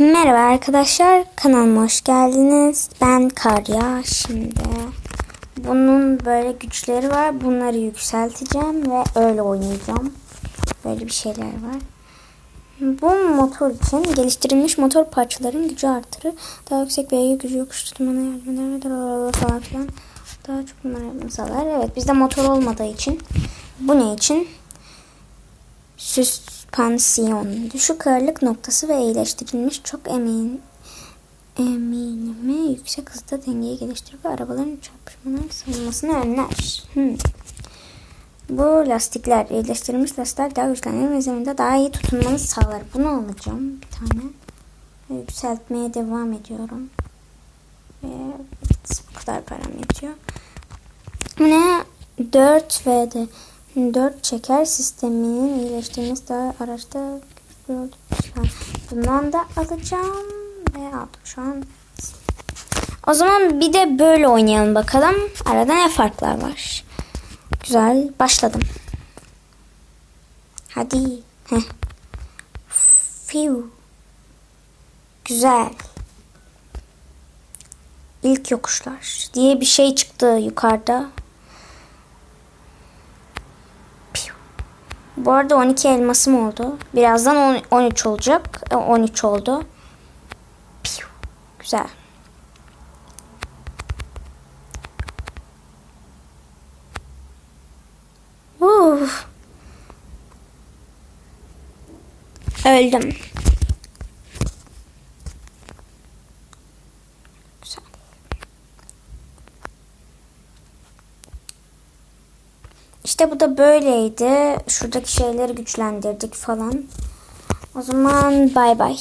Merhaba arkadaşlar kanalıma hoş geldiniz. Ben Karya şimdi. Bunun böyle güçleri var. Bunları yükselteceğim ve öyle oynayacağım. Böyle bir şeyler var. Bu motor için geliştirilmiş motor parçaların gücü artırır. Daha yüksek beygir gücü yokuş tutmana yardım eder falan filan. Daha çok numara sağlar. Evet bizde motor olmadığı için. Bu ne için? Süspansiyon. Düşük ağırlık noktası ve iyileştirilmiş çok emin eminimi yüksek hızda dengeyi geliştirir ve arabaların çarpışmadan savunmasını önler. Hmm. Bu lastikler, iyileştirilmiş lastikler daha güçlenir ve zeminde daha iyi tutunmanızı sağlar. Bunu alacağım bir tane. Ve yükseltmeye devam ediyorum. Ve bu kadar param yetiyor. Ne? 4 V'de 4 çeker sisteminin iyileştirilmesi daha araçta bundan da alacağım ve aldım şu an. O zaman bir de böyle oynayalım bakalım. Arada ne farklar var? Güzel başladım. Hadi. Fiu. Güzel. İlk yokuşlar diye bir şey çıktı yukarıda. Bu arada 12 elmasım oldu. Birazdan on- 13 olacak. E, 13 oldu. Piu. Güzel. Uf. Öldüm. İşte bu da böyleydi. Şuradaki şeyleri güçlendirdik falan. O zaman bay bay.